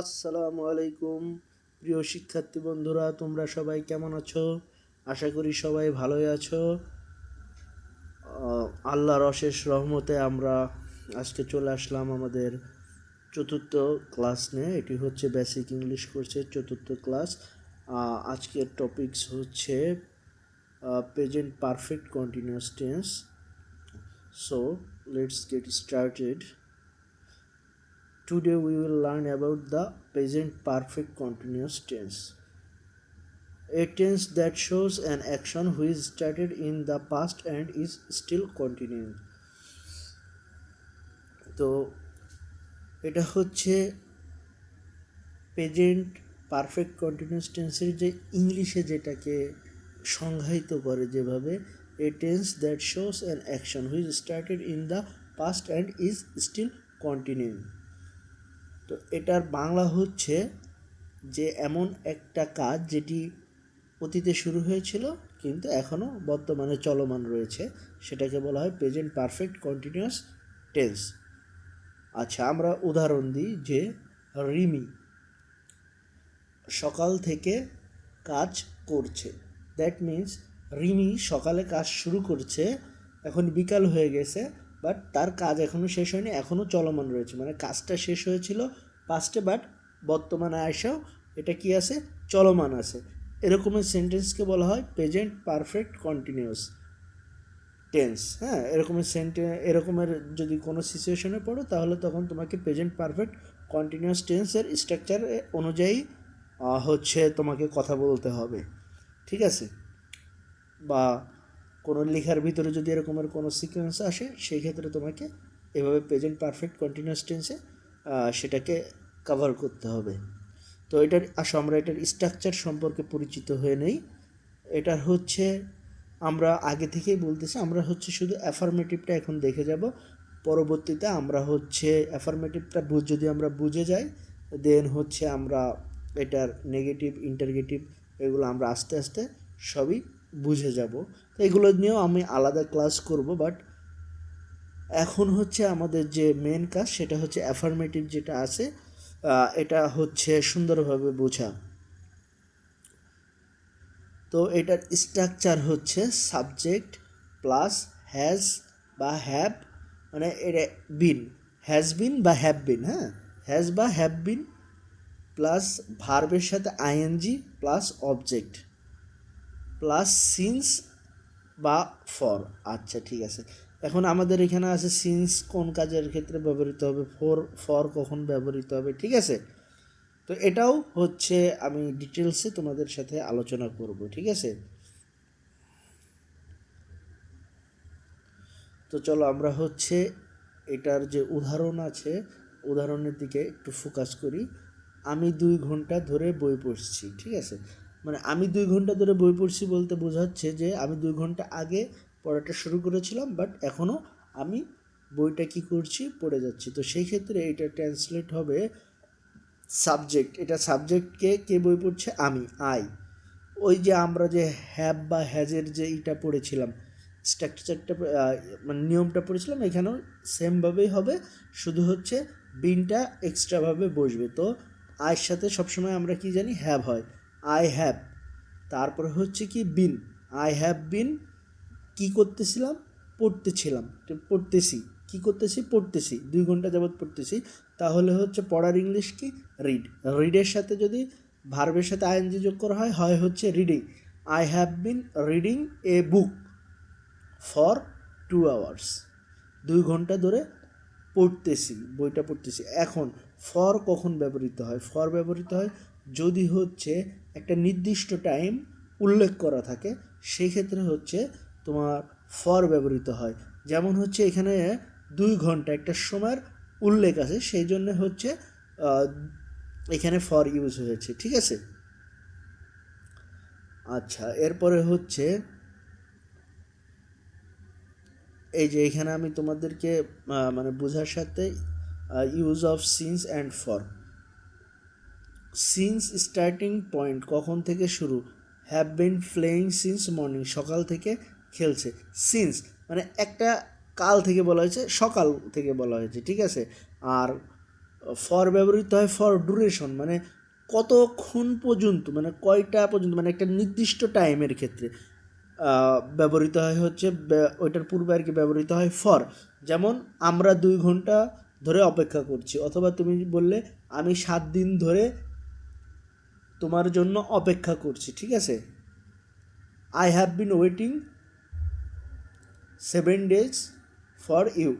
আসসালামু আলাইকুম। প্রিয় শিক্ষার্থী বন্ধুরা, তোমরা সবাই কেমন আছো? আশা করি সবাই ভালোই আছো। আল্লাহর অশেষ রহমতে আমরা আজকে চলে আসলাম আমাদের চতুর্থ ক্লাস নিয়ে। এটি হচ্ছে বেসিক ইংলিশ কোর্সের চতুর্থ ক্লাস। আজকের টপিকস হচ্ছে present perfect continuous tense so let's get started Today we will learn about the present perfect continuous tense. A tense that shows an action which started in the past and is still continuing. তো এটা হচ্ছে present perfect continuous টেন্সের যে ইংলিশে যেটাকে সংজ্ঞায়িত করে যেভাবে a tense that shows an action which started in the past and is still continuing তো এটার বাংলা হচ্ছে যে এমন একটা কাজ যেটি অতীতে শুরু হয়েছিল, কিন্তু এখনও বর্তমানে চলমান রয়েছে। সেটাকে বলা হয় প্রেজেন্ট পারফেক্ট কন্টিনিউয়াস টেন্স আচ্ছা আমরা উদাহরণ দিই যে রিমি সকাল থেকে কাজ করছে। দ্যাট মিন্স রিমি সকালে কাজ শুরু করছে, এখন বিকাল হয়ে গেছে। বাট তার কাজ এখনও শেষ হয়নি এখনও চলমান রয়েছে। মানে কাজটা শেষ হয়েছিল পাস্টে বাট বর্তমানে আসাও এটা কি আছে? চলমান আছে। এরকমের সেন্টেন্সকে বলা হয় প্রেজেন্ট পারফেক্ট কন্টিনিউয়াস টেন্স হ্যাঁ এরকমের সেন্টে এরকমের যদি কোনো সিচুয়েশনে পড়ো, তাহলে তখন তোমাকে প্রেজেন্ট পারফেক্ট কন্টিনিউয়াস টেন্সের স্ট্রাকচার অনুযায়ী হচ্ছে তোমাকে কথা বলতে হবে। ঠিক আছে? বা কোনো লেখার ভিতরে যদি এরকমের কোনো সিকোয়েন্স আসে, সেই ক্ষেত্রে তোমাকে এভাবে প্রেজেন্ট পারফেক্ট কন্টিনিউয়াস টেন্সে সেটাকে কভার করতে হবে। তো এটার, আসো, আমরা এটার স্ট্রাকচার সম্পর্কে পরিচিত হয়ে নেই। এটার হচ্ছে, আমরা আগে থেকেই বলতেছি, আমরা হচ্ছে শুধু অ্যাফার্মেটিভটা এখন দেখে যাব। পরবর্তীতে আমরা হচ্ছে অ্যাফার্মেটিভটা যদি আমরা বুঝে যাই দেন হচ্ছে আমরা এটার নেগেটিভ ইন্টারগেটিভ এগুলো আমরা আস্তে আস্তে সবই বুঝে যাব। তো এগুলো নিয়েও আমি আলাদা ক্লাস করব বাট এখন হচ্ছে আমাদের যে মেন কাজ সেটা হচ্ছে অ্যাফার্মেটিভ যেটা আছে এটা হচ্ছে সুন্দরভাবে বোঝা। তো এটার স্ট্রাকচার হচ্ছে সাবজেক্ট প্লাস হ্যাজ বা হ্যাভ মানে এটা বিন হ্যাজ বিন বা হ্যাভ বিন হ্যাঁ? হ্যাজ বা হ্যাভ বিন প্লাস ভার্বের সাথে ING plus object plus since বা ফর আচ্ছা ঠিক আছে। এখন আমাদের এখানে আছে সিন্স কোন কাজের ক্ষেত্রে ব্যবহৃত হবে? ফর ফর কখন ব্যবহৃত হবে? ঠিক আছে? তো এটাও হচ্ছে আমি ডিটেলসে তোমাদের সাথে আলোচনা করব, ঠিক আছে? তো চলো আমরা হচ্ছে এটার যে উদাহরণ আছে, উদাহরণের দিকে একটু ফোকাস করি। আমি দুই ঘণ্টা ধরে বই পড়ছি, ঠিক আছে? মানে আমি দুই ঘণ্টা ধরে বই পড়ছি বলতে বোঝাচ্ছে যে আমি দুই ঘণ্টা আগে পড়াটা শুরু করেছিলাম বাট এখনও আমি বইটা কি করছি পড়ে যাচ্ছি। তো সেই ক্ষেত্রে এটা ট্রান্সলেট হবে সাবজেক্ট এটা সাবজেক্টকে কে বই পড়ছে? আমি আই ওই যে আমরা যে হ্যাব বা হ্যাজের যে ইটা পড়েছিলাম স্ট্রাকচারটা মানে নিয়মটা পড়েছিলাম, এখানেও সেমভাবেই হবে, শুধু হচ্ছে বিনটা এক্সট্রাভাবে বসবে। তো আয়ের সাথে সবসময় আমরা কি জানি? হ্যাব হয়। আই হ্যাভ তারপরে হচ্ছে কি বিন আই হ্যাভ বিন কি করতেছিলাম? পড়তেছিলাম। পড়তেছি। কি করতেছি? পড়তেছি। দুই ঘণ্টা যাবৎ পড়তেছি। তাহলে হচ্ছে পড়ার ইংলিশ কি? রিড রিডের সাথে যদি ভার্বের সাথে আইএনজি যোগ করা হয় হয় হচ্ছে reading I have been reading a book for two hours দুই ঘণ্টা ধরে পড়তেছি, বইটা পড়তেছি। এখন ফর কখন ব্যবহৃত হয়? ফর ব্যবহৃত হয় যদি হচ্ছে একটা নির্দিষ্ট টাইম উল্লেখ করা থাকে, সেই ক্ষেত্রে হচ্ছে তোমার ফর ব্যবহৃত হয়। যেমন হচ্ছে এখানে দুই ঘণ্টা একটা সময়ের উল্লেখ আছে, সেই জন্য হচ্ছে এখানে ফর ইউজ হয়েছে, ঠিক আছে? আচ্ছা এরপরে হচ্ছে এই যে এখানে আমি তোমাদেরকে মানে বোঝার সাথে use of since and for since starting point কখন থেকে শুরু? Have been playing since morning সকাল থেকে খেলছে। সিন্স মানে একটা কাল থেকে বলা হয়েছে, সকাল থেকে বলা হয়েছে, ঠিক আছে? আর ফর ব্যবহৃত হয় ফর ডুরেশন মানে কতক্ষণ পর্যন্ত মানে কয়টা পর্যন্ত মানে একটা নির্দিষ্ট টাইমের ক্ষেত্রে ব্যবহৃত হয় হচ্ছে ওইটার পূর্বে আর কি ব্যবহৃত হয় ফর যেমন আমরা দুই ঘণ্টা ধরে অপেক্ষা করছি, অথবা তুমি বললে আমি সাত দিন ধরে তোমার জন্য অপেক্ষা করছি, ঠিক আছে? I have been waiting seven days for you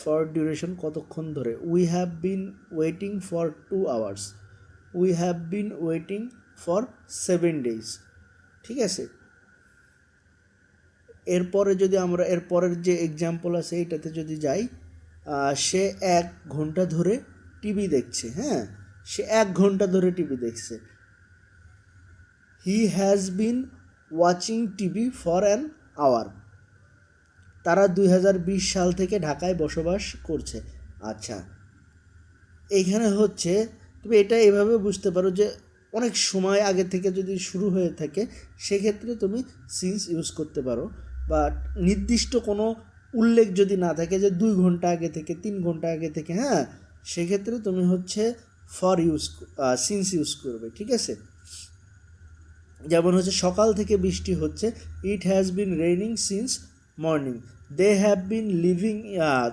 for duration কতক্ষণ ধরে? We have been waiting for two hours we have been waiting for seven days ঠিক আছে? এরপরে যদি আমরা, এরপরের যে এক্সাম্পল আছে এইটাতে যদি যাই সে এক ঘণ্টা ধরে টিভি দেখছে হ্যাঁ? সে এক ঘণ্টা ধরে টিভি দেখছে। He has been watching TV for an hour তারা দুই হাজার বিশ সাল থেকে ঢাকায় বসবাস করছে। আচ্ছা এইখানে হচ্ছে, তুমি এটা এভাবে বুঝতে পারো যে অনেক সময় আগে থেকে যদি শুরু হয়ে থাকে, সেক্ষেত্রে তুমি সিন্স ইউজ করতে পারো। বা নির্দিষ্ট কোনো উল্লেখ যদি না থাকে যে দুই ঘণ্টা আগে থেকে, তিন ঘণ্টা আগে থেকে হ্যাঁ সেক্ষেত্রে তুমি হচ্ছে ফর ইউজ সিন্স ইউজ করবে, ঠিক আছে? যেমন হচ্ছে সকাল থেকে বৃষ্টি হচ্ছে it has been raining since morning they have been living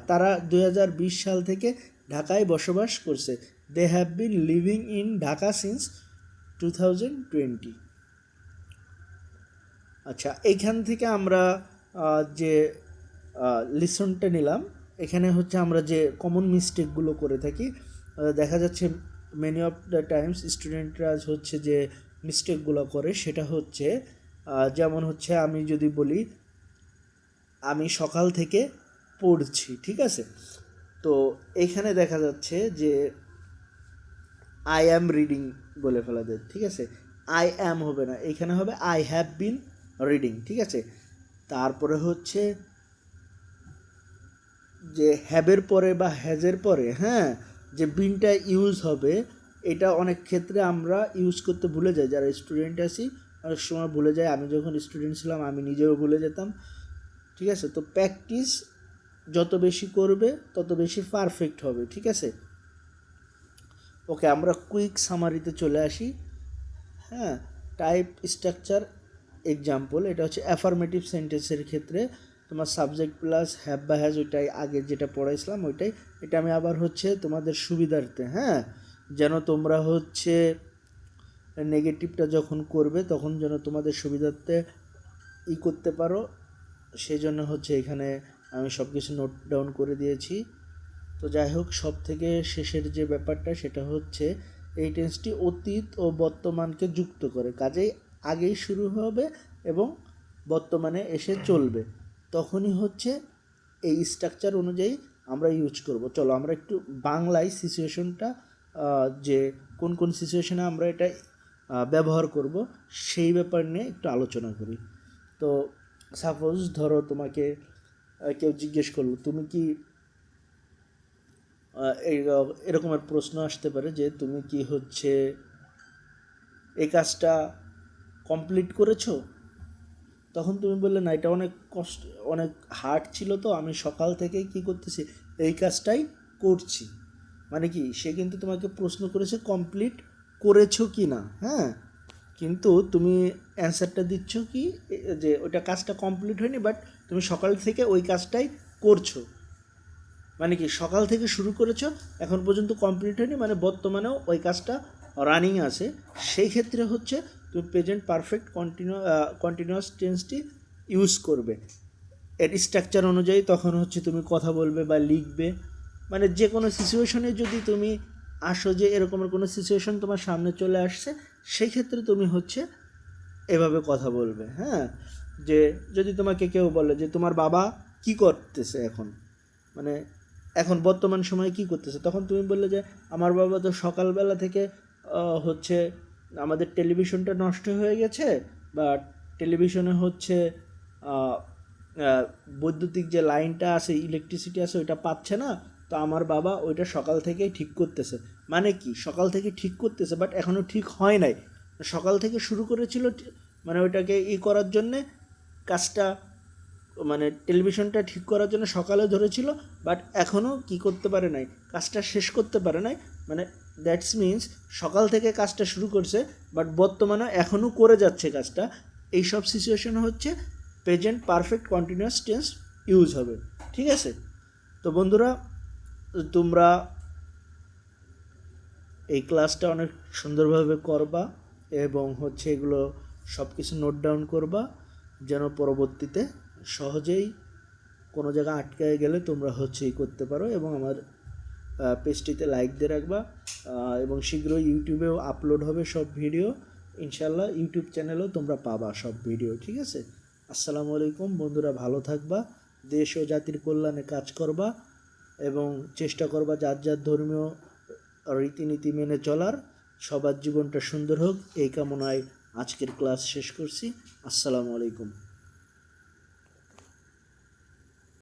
তারা দু হাজার বিশ সাল থেকে ঢাকায় বসবাস করছে। They have been living in Dhaka since two thousand twenty আচ্ছা এইখান থেকে আমরা যে লিসনটা নিলাম, এখানে হচ্ছে আমরা যে কমন মিস্টেকগুলো করে থাকি দেখা যাচ্ছে মেনি অফ দ্য টাইমস স্টুডেন্টরা হচ্ছে যে মিস্টেকগুলো করে, সেটা হচ্ছে যেমন হচ্ছে আমি যদি বলি, আমি সকাল থেকে পড়ছি, ঠিক আছে? তো এখানে দেখা যাচ্ছে যে আই অ্যাম রিডিং বলে ফেলা যায়, ঠিক আছে? আই অ্যাম হবে না, এখানে হবে আই হ্যাভ বিন রিডিং ঠিক আছে? তারপরে হচ্ছে যে হ্যাবের পরে বা হ্যাজের পরে হ্যাঁ? যে বিনটা ইউজ হবে, এটা অনেক ক্ষেত্রে আমরা ইউজ করতে ভুলে যাই। যারা স্টুডেন্ট আছি, অনেক সময় ভুলে যায় আমি যখন স্টুডেন্ট ছিলাম, আমি নিজেও ভুলে যেতাম, ঠিক আছে? তো প্র্যাকটিস যত বেশি করবে, তত বেশি পারফেক্ট হবে, ঠিক আছে? ওকে আমরা কুইক সামারিতে চলে আসি। হ্যাঁ টাইপ স্ট্রাকচার এক্সাম্পল এটা হচ্ছে অ্যাফার্মেটিভ সেন্টেন্সের ক্ষেত্রে তোমার সাবজেক্ট প্লাস হ্যাভ বা হ্যাজ ওইটাই আগে যেটা পড়াইছিলাম ওইটাই। এটা আমি আবার হচ্ছে তোমাদের সুবিধার্থে হ্যাঁ? যেন তোমরা হচ্ছে নেগেটিভটা যখন করবে, তখন যেন তোমাদের সুবিধার্থে ই করতে পারো। সেই জন্য হচ্ছে এখানে আমি সব কিছু নোট ডাউন করে দিয়েছি। তো যাই হোক সব থেকে শেষের যে ব্যাপারটা, সেটা হচ্ছে এই টেন্সটি অতীত ও বর্তমানকে যুক্ত করে। কাজেই আগেই শুরু হবে এবং বর্তমানে এসে চলবে। তখনই হচ্ছে এই স্ট্রাকচার অনুযায়ী আমরা ইউজ করব। চলো আমরা একটু বাংলায় সিচুয়েশনটা যে কোন কোন সিচুয়েশনে আমরা এটা ব্যবহার করব, সেই ব্যাপার নিয়ে একটু আলোচনা করি। তো সাপোজ ধরো তোমাকে কেউ জিজ্ঞেস করল, তুমি কি এরকমের প্রশ্ন আসতে পারে যে তুমি কি হচ্ছে এই কাজটা কমপ্লিট করেছ? তখন তুমি বললে, না, এটা অনেক কষ্ট, অনেক হার্ড ছিল তো, আমি সকাল থেকে কি করতেছি? এই কাজটাই করছি। মানে কি, সে কিন্তু তোমাকে প্রশ্ন করেছে কমপ্লিট করেছ কি না? হ্যাঁ কিন্তু তুমি অ্যান্সারটা দিচ্ছ কি, যে ওইটা কাজটা কমপ্লিট হয়নি বাট তুমি সকাল থেকে ওই কাজটাই করছ। মানে কি, সকাল থেকে শুরু করেছ, এখন পর্যন্ত কমপ্লিট হয়নি মানে বর্তমানেও ওই কাজটা রানিং আছে। সেই ক্ষেত্রে হচ্ছে তুমি প্রেজেন্ট পারফেক্ট কন্টিনিউ কন্টিনিউয়াস টেন্সটি ইউজ করবে। এর স্ট্রাকচার অনুযায়ী তখন হচ্ছে তুমি কথা বলবে বা লিখবে। মানে যে কোনো সিচুয়েশনে যদি তুমি আসো যে এরকমের কোনো সিচুয়েশন তোমার সামনে চলে আসছে, সেই ক্ষেত্রে তুমি হচ্ছে এভাবে কথা বলবে হ্যাঁ? যে যদি তোমাকে কেউ বলে যে তোমার বাবা কি করতেছে এখন? মানে এখন বর্তমান সময়ে কি করতেছে? তখন তুমি বললে যে আমার বাবা তো সকালবেলা থেকে হচ্ছে আমাদের টেলিভিশনটা নষ্ট হয়ে গেছে বা টেলিভিশনে হচ্ছে বৈদ্যুতিক যে লাইনটা আছে ইলেকট্রিসিটি আছে, ওইটা পাচ্ছে না, তো আমার বাবা ওইটা সকাল থেকেই ঠিক করতেছে। মানে কি? সকাল থেকে ঠিক করতেছে বাট এখনও ঠিক হয় নাই। সকাল থেকে শুরু করেছিল মানে ওইটাকে ই করার জন্যে, কাজটা মানে টেলিভিশনটা ঠিক করার জন্য সকালে ধরেছিল বাট এখনও কি করতে পারে নাই? কাজটা শেষ করতে পারে নাই মানে দ্যাটস মিন্স সকাল থেকে কাজটা শুরু করছে বাট বর্তমানে এখনও করে যাচ্ছে কাজটা। এই সব সিচুয়েশন হচ্ছে present perfect continuous tense use হবে। ঠিক আছে? তো বন্ধুরা, তোমরা এই ক্লাসটা অনেক সুন্দরভাবে করবা এবং হচ্ছে এগুলো সব কিছু নোট ডাউন করবা, যেন পরবর্তীতে সহজেই কোনো জায়গায় আটকায় গেলে তোমরা হচ্ছে ই করতে পারো এবং আমার পেজটিতে লাইক দিয়ে রাখবা এবং শীঘ্রই ইউটিউবেও আপলোড হবে সব ভিডিও ইনশাল্লাহ ইউটিউব চ্যানেলেও তোমরা পাবা সব ভিডিও ঠিক আছে? আসসালামু আলাইকুম, বন্ধুরা ভালো থাকবা, দেশ ও জাতির কল্যাণে কাজ করবা, এবং চেষ্টা করবা যার যার ধর্মীয় রীতিনীতি মেনে চলার। সবার জীবনটা সুন্দর হোক, এই কামনায় আজকের ক্লাস শেষ করছি। আসসালামু আলাইকুম।